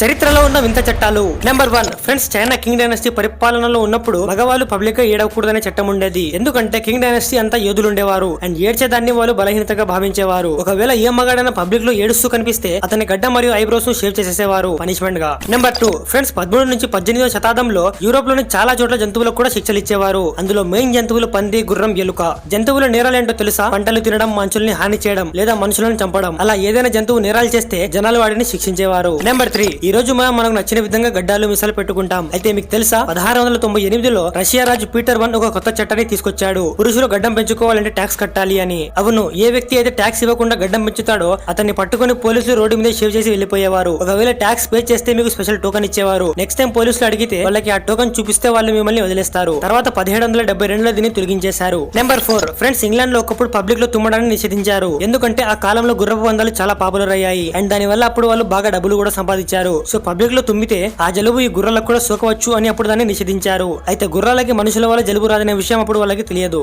చరిత్రలో ఉన్న వింత చట్టాలు. Number one friends China king dynasty పరిపాలనలో ఉన్నప్పుడు మగవాళ్ళు పబ్లిక్గా ఏడవకూడదనే చట్టం ఉండేది. ఎందుకంటే కింగ్ డైనస్టీ అంతా యోధులు ఉండేవారు అండ్ ఏడ్చేదాన్ని వాళ్ళు బలహీనతగా భావించేవారు. ఒకవేళ ఏ మగాడైనా పబ్లిక్లో ఏడుస్తూ కనిపిస్తే అతని గడ్డ మరియు ఐబ్రోస్ను షేవ్ చేసేసేవారు పనిష్మెంట్గా. నెంబర్ టూ ఫ్రెండ్స్ పదమూడు నుంచి పద్దెనిమిదవ శతాబ్దంలో యూరోప్లోని చాలా చోట్ల జంతువులకు కూడా శిక్షలు ఇచ్చేవారు. అందులో మెయిన్ జంతువులు పంది గుర్రం ఎలుక. జంతువుల నేరాలేంటో తెలుసా? పంటలు తినడం మనుషుల్ని హాని చేయడం లేదా మనుషులను చంపడం. అలా ఏదైనా జంతువు నేరాలు చేస్తే జనాలు వాడిని శిక్షించేవారు. నెంబర్ త్రీ ఈ రోజు మనం మనకు నచ్చిన విధంగా గడ్డాలు మిసాలు పెట్టుకుంటాం. అయితే మీకు తెలుసా? పదహారు వందల తొంభై ఎనిమిదిలో రష్యా రాజు పీటర్ వన్ ఒక కొత్త చట్టాన్ని తీసుకొచ్చాడు. పురుషులు గడ్డం పెంచుకోవాలంటే ట్యాక్స్ కట్టాలి అని. అవును ఏ వ్యక్తి అయితే ట్యాక్స్ ఇవ్వకుండా గడ్డం పెంచుతాడో అతన్ని పట్టుకుని పోలీసులు రోడ్డు మీద షేవ్ చేసి వెళ్ళిపోయేవారు ఒకవేళ ట్యాక్స్ పే చేస్తే మీకు స్పెషల్ టోకన్ ఇచ్చేవారు. నెక్స్ట్ టైం పోలీసులు అడిగితే వాళ్ళకి ఆ టోకన్ చూపిస్తే వాళ్ళు మిమ్మల్ని వదిలేస్తారు. తర్వాత పదిహేడు వందల డెబ్బై రెండులో దీన్ని తొలగించేశారు. Number four. ఫ్రెండ్స్ ఇంగ్లాండ్లో ఒకప్పుడు పబ్లిక్లో తుమ్మడాన్ని నిషేధించారు. ఎందుకంటే ఆ కాలంలో గుర్రపు వందలు చాలా పాపులర్ అయ్యాయి. అండ్ దాని వల్ల అప్పుడు వాళ్ళు బాగా డబ్బులు కూడా సంపాదించారు. సో పబ్లిక్లో తుమ్మితే ఆ జలుబు ఈ గుర్రాలకు కూడా సోకవచ్చు అని అప్పుడు దాన్ని నిషేధించారు. అయితే గుర్రాలకి మనుషుల వల్ల జలుబు రాదనే విషయం అప్పుడు వాళ్ళకి తెలియదు.